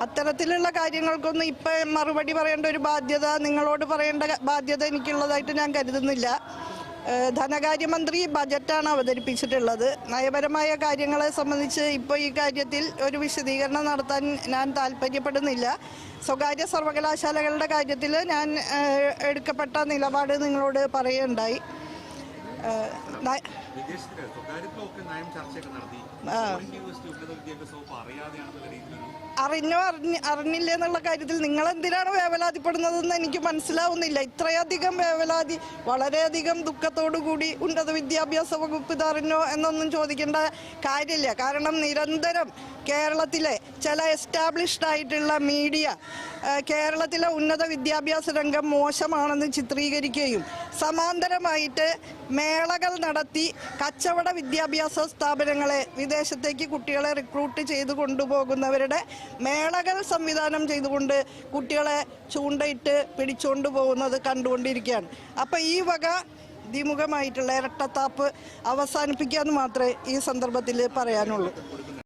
അത്തരത്തിലുള്ള കാര്യങ്ങൾക്കൊന്നും ഇപ്പം മറുപടി പറയേണ്ട ഒരു ബാധ്യത നിങ്ങളോട് പറയേണ്ട ബാധ്യത എനിക്കുള്ളതായിട്ട് ഞാൻ കരുതുന്നില്ല. ധനകാര്യമന്ത്രി ബജറ്റാണ് അവതരിപ്പിച്ചിട്ടുള്ളത്. നയപരമായ കാര്യങ്ങളെ സംബന്ധിച്ച് ഇപ്പോൾ ഈ കാര്യത്തിൽ ഒരു വിശദീകരണം നടത്താൻ ഞാൻ താല്പര്യപ്പെടുന്നില്ല. സ്വകാര്യ സർവകലാശാലകളുടെ കാര്യത്തിൽ ഞാൻ എടുക്കപ്പെട്ട നിലപാട് നിങ്ങളോട് നടത്തി. ആ. അറിഞ്ഞോ? അറിഞ്ഞ അറിഞ്ഞില്ല എന്നുള്ള കാര്യത്തിൽ നിങ്ങൾ എന്തിനാണ് വേവലാതിപ്പെടുന്നതെന്ന് എനിക്ക് മനസ്സിലാവുന്നില്ല. ഇത്രയധികം വേവലാതി വളരെയധികം ദുഃഖത്തോടു കൂടി ഉന്നത വിദ്യാഭ്യാസ വകുപ്പ് ഇത് അറിഞ്ഞോ എന്നൊന്നും ചോദിക്കേണ്ട കാര്യമില്ല. കാരണം നിരന്തരം കേരളത്തിലെ ചില എസ്റ്റാബ്ലിഷ്ഡ് ആയിട്ടുള്ള മീഡിയ കേരളത്തിലെ ഉന്നത വിദ്യാഭ്യാസ രംഗം മോശമാണെന്ന് ചിത്രീകരിക്കുകയും സമാന്തരമായിട്ട് മേളകൾ നടത്തി കച്ചവട വിദ്യാഭ്യാസ സ്ഥാപനങ്ങളെ വിദേശത്തേക്ക് കുട്ടികളെ റിക്രൂട്ട് ചെയ്ത് കൊണ്ടുപോകുന്നവരുടെ മേളകൾ സംവിധാനം ചെയ്തുകൊണ്ട് കുട്ടികളെ ചൂണ്ടയിട്ട് പിടിച്ചുകൊണ്ട് പോകുന്നത് കണ്ടുകൊണ്ടിരിക്കുകയാണ്. അപ്പം ഈ വക ദ്വിമുഖമായിട്ടുള്ള ഇരട്ടത്താപ്പ് അവസാനിപ്പിക്കാമെന്ന് മാത്രമേ ഈ സന്ദർഭത്തിൽ പറയാനുള്ളൂ.